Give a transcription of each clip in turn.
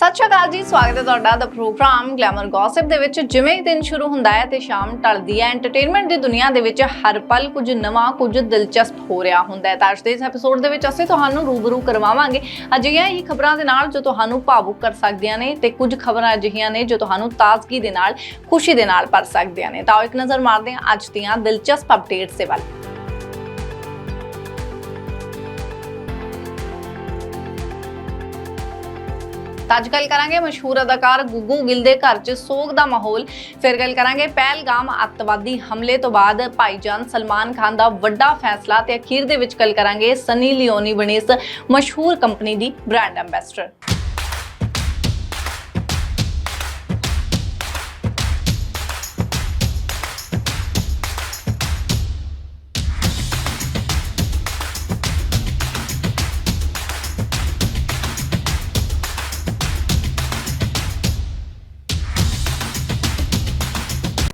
ਸਤਿ ਸ਼੍ਰੀ ਅਕਾਲ ਜੀ, ਸਵਾਗਤ ਹੈ ਤੁਹਾਡਾ ਦਾ ਪ੍ਰੋਗਰਾਮ ਗਲੈਮਰ ਗੌਸਿਪ ਦੇ ਵਿੱਚ। ਜਿਵੇਂ ਹੀ ਦਿਨ ਸ਼ੁਰੂ ਹੁੰਦਾ ਹੈ ਤੇ ਸ਼ਾਮ ਢਲਦੀ ਹੈ ਐਂਟਰਟੇਨਮੈਂਟ ਦੀ ਦੁਨੀਆ ਦੇ ਵਿੱਚ ਹਰ ਪਲ ਕੁਝ ਨਵਾਂ, ਕੁਝ ਦਿਲਚਸਪ ਹੋ ਰਿਹਾ ਹੁੰਦਾ ਹੈ। ਤਾਂ ਅੱਜ ਦੇ ਇਸ ਐਪੀਸੋਡ ਦੇ ਵਿੱਚ ਅਸੀਂ ਤੁਹਾਨੂੰ ਰੂਬਰੂ ਕਰਵਾਵਾਂਗੇ। ਅਜਿਹੀਆਂ ਹੀ ਖਬਰਾਂ ਦੇ ਨਾਲ ਜੋ ਤੁਹਾਨੂੰ ਭਾਵੁਕ ਕਰ ਸਕਦੀਆਂ ਨੇ ਤੇ ਕੁਝ ਖਬਰਾਂ ਅਜਿਹੀਆਂ ਨੇ ਜੋ ਤੁਹਾਨੂੰ ਤਾਜ਼ਗੀ ਦੇ ਨਾਲ, ਖੁਸ਼ੀ ਦੇ ਨਾਲ ਭਰ ਸਕਦੀਆਂ ਨੇ। ਤਾਂ ਆਓ ਇੱਕ ਨਜ਼ਰ ਮਾਰਦੇ ਹਾਂ ਅੱਜ ਦੀਆਂ ਦਿਲਚਸਪ ਅਪਡੇਟਸ ਦੇ ਵੱਲ। ਤਾਂ ਅੱਜ ਗੱਲ ਕਰਾਂਗੇ ਮਸ਼ਹੂਰ ਅਦਾਕਾਰ ਗੁੱਗੂ ਗਿੱਲ ਦੇ ਘਰ 'ਚ ਸੋਗ ਦਾ ਮਾਹੌਲ। ਫਿਰ ਗੱਲ ਕਰਾਂਗੇ ਪਹਿਲਗਾਮ ਅੱਤਵਾਦੀ ਹਮਲੇ ਤੋਂ ਬਾਅਦ ਭਾਈਜਾਨ ਸਲਮਾਨ ਖਾਨ ਦਾ ਵੱਡਾ ਫੈਸਲਾ ਤੇ ਅਖੀਰ ਦੇ ਵਿੱਚ ਗੱਲ ਕਰਾਂਗੇ ਸਨੀ ਲਿਓਨੀ ਬਣੀ ਇਸ ਮਸ਼ਹੂਰ ਕੰਪਨੀ ਦੀ ਬ੍ਰਾਂਡ ਐਂਬੈਸਡਰ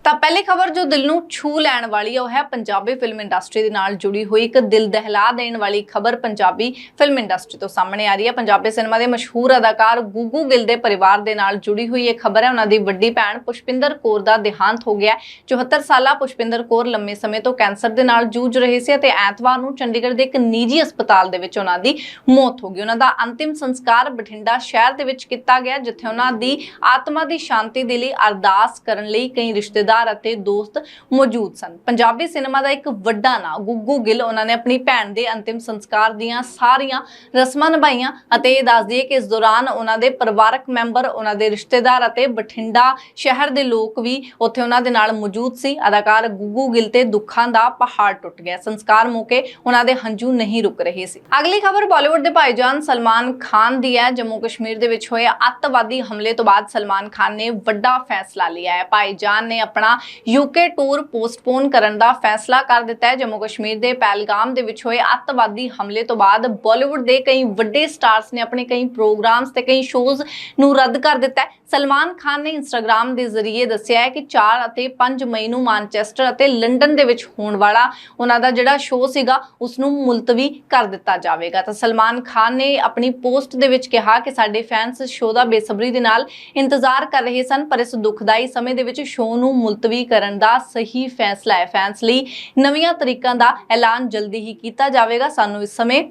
ਤਾਂ ਪਹਿਲੀ ਖਬਰ ਜੋ ਦਿਲ ਨੂੰ ਛੂ ਲੈਣ ਵਾਲੀ ਹੈ ਉਹ ਹੈ ਪੰਜਾਬੀ ਫਿਲਮ ਇੰਡਸਟਰੀ ਦੇ ਨਾਲ ਜੁੜੀ ਹੋਈ ਇੱਕ ਦਿਲ ਦਹਿਲਾ ਦੇਣ ਵਾਲੀ ਖਬਰ ਪੰਜਾਬੀ ਫਿਲਮ ਇੰਡਸਟਰੀ ਤੋਂ ਸਾਹਮਣੇ ਆ ਰਹੀ ਹੈ। ਪੰਜਾਬੀ ਸਿਨੇਮਾ ਦੇ ਮਸ਼ਹੂਰ ਅਦਾਕਾਰ ਗੁੱਗੂ ਗਿੱਲ ਦੇ ਪਰਿਵਾਰ ਦੇ ਨਾਲ ਜੁੜੀ ਹੋਈ ਇਹ ਖਬਰ ਹੈ। ਉਹਨਾਂ ਦੀ ਵੱਡੀ ਭੈਣ ਪੁਸ਼ਪਿੰਦਰ ਕੌਰ ਦਾ ਦੇਹਾਂਤ ਹੋ ਗਿਆ ਹੈ। 74 ਸਾਲਾ ਪੁਸ਼ਪਿੰਦਰ ਕੌਰ ਲੰਮੇ ਸਮੇਂ ਤੋਂ ਕੈਂਸਰ ਦੇ ਨਾਲ ਜੂਝ ਰਹੇ ਸੀ ਅਤੇ ਐਤਵਾਰ ਨੂੰ ਚੰਡੀਗੜ੍ਹ ਦੇ ਇੱਕ ਨਿੱਜੀ ਹਸਪਤਾਲ ਦੇ ਵਿੱਚ ਉਹਨਾਂ ਦੀ ਮੌਤ ਹੋ ਗਈ। ਉਹਨਾਂ ਦਾ ਅੰਤਿਮ ਸੰਸਕਾਰ ਬਠਿੰਡਾ ਸ਼ਹਿਰ ਦੇ ਵਿੱਚ ਕੀਤਾ ਗਿਆ, ਜਿੱਥੇ ਉਹਨਾਂ ਦੀ ਆਤਮਾ ਦੀ ਸ਼ਾਂਤੀ ਦੇ ਲਈ ਅਰਦਾਸ ਕਰਨ ਲਈ ਕਈ ਰਿਸ਼ਤੇਦਾਰ ਅਤੇ ਦੋਸਤ ਮੌਜੂਦ ਸਨ। ਪੰਜਾਬੀ ਸਿਨੇਮਾ ਦਾ ਇੱਕ ਵੱਡਾ ਨਾਂ ਗੁੱਗੂ ਗਿੱਲ ਉਹਨਾਂ ਨੇ ਆਪਣੀ ਭੈਣ ਦੇ ਅੰਤਿਮ ਸੰਸਕਾਰ ਦੀਆਂ ਸਾਰੀਆਂ ਰਸਮਾਂ ਨਿਭਾਈਆਂ ਅਤੇ ਇਹ ਦੱਸ ਦਈਏ ਕਿ ਇਸ ਦੌਰਾਨ ਉਹਨਾਂ ਦੇ ਪਰਿਵਾਰਕ ਮੈਂਬਰ, ਉਹਨਾਂ ਦੇ ਰਿਸ਼ਤੇਦਾਰ ਅਤੇ ਬਠਿੰਡਾ ਸ਼ਹਿਰ ਦੇ ਲੋਕ ਵੀ ਉੱਥੇ ਉਹਨਾਂ ਦੇ ਨਾਲ ਮੌਜੂਦ ਸੀ। ਅਦਾਕਾਰ ਗੁੱਗੂ ਗਿੱਲ ਤੇ ਦੁੱਖਾਂ ਦਾ ਪਹਾੜ ਟੁੱਟ ਗਿਆ। ਸੰਸਕਾਰ ਮੌਕੇ ਉਹਨਾਂ ਦੇ ਹੰਝੂ ਨਹੀਂ ਰੁਕ ਰਹੇ ਸੀ। ਅਗਲੀ ਖਬਰ ਬਾਲੀਵੁੱਡ ਦੇ ਭਾਈਜਾਨ ਸਲਮਾਨ ਖਾਨ ਦੀ ਹੈ। ਜੰਮੂ ਕਸ਼ਮੀਰ ਦੇ ਵਿੱਚ ਹੋਏ ਅੱਤਵਾਦੀ ਹਮਲੇ ਤੋਂ ਬਾਅਦ ਸਲਮਾਨ ਖਾਨ ਨੇ ਵੱਡਾ ਫੈਸਲਾ ਲਿਆ ਹੈ। ਭਾਈਜਾਨ ਨੇ ਆਪਣਾ ਯੂਕੇ ਟੂਰ ਪੋਸਟਪੋਨ ਕਰਨ ਦਾ ਫੈਸਲਾ ਕਰ ਦਿੱਤਾ ਹੈ। ਜੰਮੂ ਕਸ਼ਮੀਰ ਦੇ ਪਹਿਲਗਾਮ ਦੇ ਵਿੱਚ ਹੋਏ ਅੱਤਵਾਦੀ ਹਮਲੇ ਤੋਂ ਬਾਅਦ ਬਾਲੀਵੁੱਡ ਦੇ ਕਈ ਵੱਡੇ ਸਟਾਰਸ ਨੇ ਆਪਣੇ ਕਈ ਪ੍ਰੋਗਰਾਮਸ ਤੇ ਕਈ ਸ਼ੋਜ਼ ਨੂੰ ਰੱਦ ਕਰ ਦਿੱਤਾ ਹੈ। ਸਲਮਾਨ ਖਾਨ ਨੇ ਇੰਸਟਾਗ੍ਰam ਦੇ ਜ਼ਰੀਏ ਦੱਸਿਆ ਹੈ ਕਿ 4 ਅਤੇ 5 ਮਈ ਨੂੰ ਮਾਨਚੈਸਟਰ ਅਤੇ ਲੰਡਨ ਦੇ ਵਿੱਚ ਹੋਣ ਵਾਲਾ ਉਹਨਾਂ ਦਾ ਜਿਹੜਾ ਸ਼ੋਅ ਸੀਗਾ ਉਸ ਨੂੰ ਮੁਲਤਵੀ ਕਰ ਦਿੱਤਾ ਜਾਵੇਗਾ। ਤਾਂ ਸਲਮਾਨ ਖਾਨ ਨੇ ਆਪਣੀ ਪੋਸਟ ਦੇ ਵਿੱਚ ਕਿਹਾ ਕਿ ਸਾਡੇ ਫੈਨਸ ਸ਼ੋਅ ਦਾ ਬੇਸਬਰੀ ਦੇ ਨਾਲ ਇੰਤਜ਼ਾਰ ਕਰ ਰਹੇ ਸਨ, ਪਰ ਇਸ ਦੁਖਦਾਈ ਸਮੇਂ ਦੇ ਵਿੱਚ ਸ਼ੋਅ ਨੂੰ ਮੁਲਤਵੀ ਕਰਨ ਦਾ ਸਹੀ ਫੈਸਲਾ ਹੈ। ਫੈਨਸ ਲਈ ਨਵੀਆਂ ਤਰੀਕਾਂ ਦਾ ਐਲਾਨ ਜਲਦੀ ਹੀ ਕੀਤਾ ਜਾਵੇਗਾ। ਸਾਨੂੰ ਇਸ ਸਮੇਂ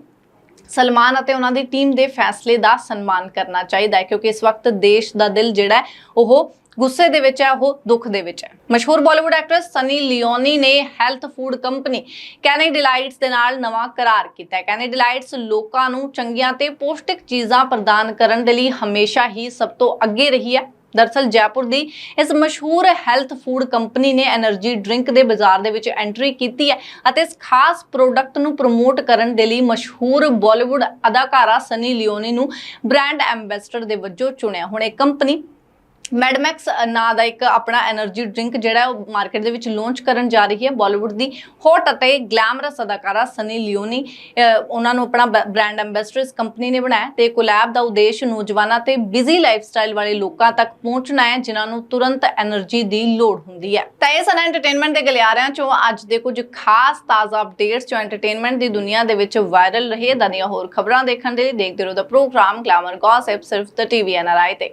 ਸਲਮਾਨ ਅਤੇ ਉਹਨਾਂ ਦੀ ਟੀਮ ਦੇ ਫੈਸਲੇ ਦਾ ਸਨਮਾਨ ਕਰਨਾ ਚਾਹੀਦਾ ਹੈ, ਕਿਉਂਕਿ ਇਸ ਵਕਤ ਦੇਸ਼ ਦਾ ਦਿਲ ਜਿਹੜਾ ਉਹ ਗੁੱਸੇ ਦੇ ਵਿੱਚ ਹੈ, ਉਹ ਦੁੱਖ ਦੇ ਵਿੱਚ ਹੈ। ਮਸ਼ਹੂਰ ਬਾਲੀਵੁੱਡ ਐਕਟਰੈਸ ਸਨੀ ਲਿਓਨੀ ਨੇ health food company Canny Delights ਦੇ ਨਾਲ ਨਵਾਂ ਕਰਾਰ ਕੀਤਾ ਹੈ। ਕੈਨੀ ਡਿਲਾਈਟਸ ਲੋਕਾਂ ਨੂੰ ਚੰਗੀਆਂ ਤੇ ਪੌਸ਼ਟਿਕ ਚੀਜ਼ਾਂ ਪ੍ਰਦਾਨ ਕਰਨ ਦੇ ਲਈ ਹਮੇਸ਼ਾ ਹੀ ਸਭ ਤੋਂ ਅੱਗੇ ਰਹੀ ਹੈ। ਦਰਸਲ ਜੈਪੁਰ ਦੀ ਇਸ ਮਸ਼ਹੂਰ ਹੈਲਥ ਫੂਡ ਕੰਪਨੀ ਨੇ એનર્ਜੀ ਡਰਿੰਕ ਦੇ ਬਾਜ਼ਾਰ ਦੇ ਵਿੱਚ ਐਂਟਰੀ ਕੀਤੀ ਹੈ ਅਤੇ ਇਸ ਖਾਸ ਪ੍ਰੋਡਕਟ ਨੂੰ ਪ੍ਰਮੋਟ ਕਰਨ ਦੇ ਲਈ ਮਸ਼ਹੂਰ ਬਾਲੀਵੁੱਡ ਅਦਾਕਾਰਾ ਸਨੀ ਲਿਓਨੀ ਨੂੰ ਬ੍ਰਾਂਡ ਐਮਬੈਸਡਰ ਦੇ ਵਜੋਂ ਚੁਣਿਆ। ਹੁਣ ਇਹ ਕੰਪਨੀ ਮੈਡਮੈਕਸ ਨਾਂ ਦਾ ਇੱਕ ਆਪਣਾ એનર્ਜੀ ਡਰਿੰਕ ਜਿਹੜਾ ਉਹ ਮਾਰਕੀਟ ਦੇ ਵਿੱਚ ਲਾਂਚ ਕਰਨ ਜਾ ਰਹੀ ਹੈ ਬਾਲੀਵੁੱਡ ਦੀ। ਹੌਟ ਅਤੇ ਗਲੈਮਰਸ ਅਦਾਕਾਰਾ ਸਨੀ ਲਿਓਨੀ ਉਹਨਾਂ ਨੂੰ ਆਪਣਾ ਬ੍ਰਾਂਡ ਐਮਬੈਸਡਰ ਇਸ ਕੰਪਨੀ ਨੇ ਬਣਾਇਆ ਤੇ ਕੋਲੈਬ ਦਾ ਉਦੇਸ਼ ਨੌਜਵਾਨਾਂ ਤੇ ਬਿਜ਼ੀ ਲਾਈਫਸਟਾਈਲ ਵਾਲੇ ਲੋਕਾਂ ਤੱਕ ਪਹੁੰਚਣਾ ਹੈ, ਜਿਨ੍ਹਾਂ ਨੂੰ ਤੁਰੰਤ એનર્ਜੀ ਦੀ ਲੋੜ ਹੁੰਦੀ ਹੈ। ਤਾਂ ਇਹ ਸਨ ਐਂਟਰਟੇਨਮੈਂਟ ਦੇ ਗਲਿਆਰਿਆਂ ਚੋਂ ਅੱਜ ਦੇ ਕੁਝ ਖਾਸ ਤਾਜ਼ਾ ਅਪਡੇਟਸ ਜੋ ਐਂਟਰਟੇਨਮੈਂਟ ਦੀ ਦੁਨੀਆ ਦੇ ਵਿੱਚ ਵਾਇਰਲ ਰਹੇ। ਦੀਆਂ ਹੋਰ ਖਬਰਾਂ ਦੇਖਣ ਦੇ ਲਈ ਦੇਖਦੇ ਰਹੋ ਦਾ ਪ੍ਰੋਗਰਾਮ ਗਲੈਮਰ ਗੌਸਿਪ ਸਿਰਫ ਦ ਟੀਵੀ ਐਨਆਰਆਈ ਤੇ।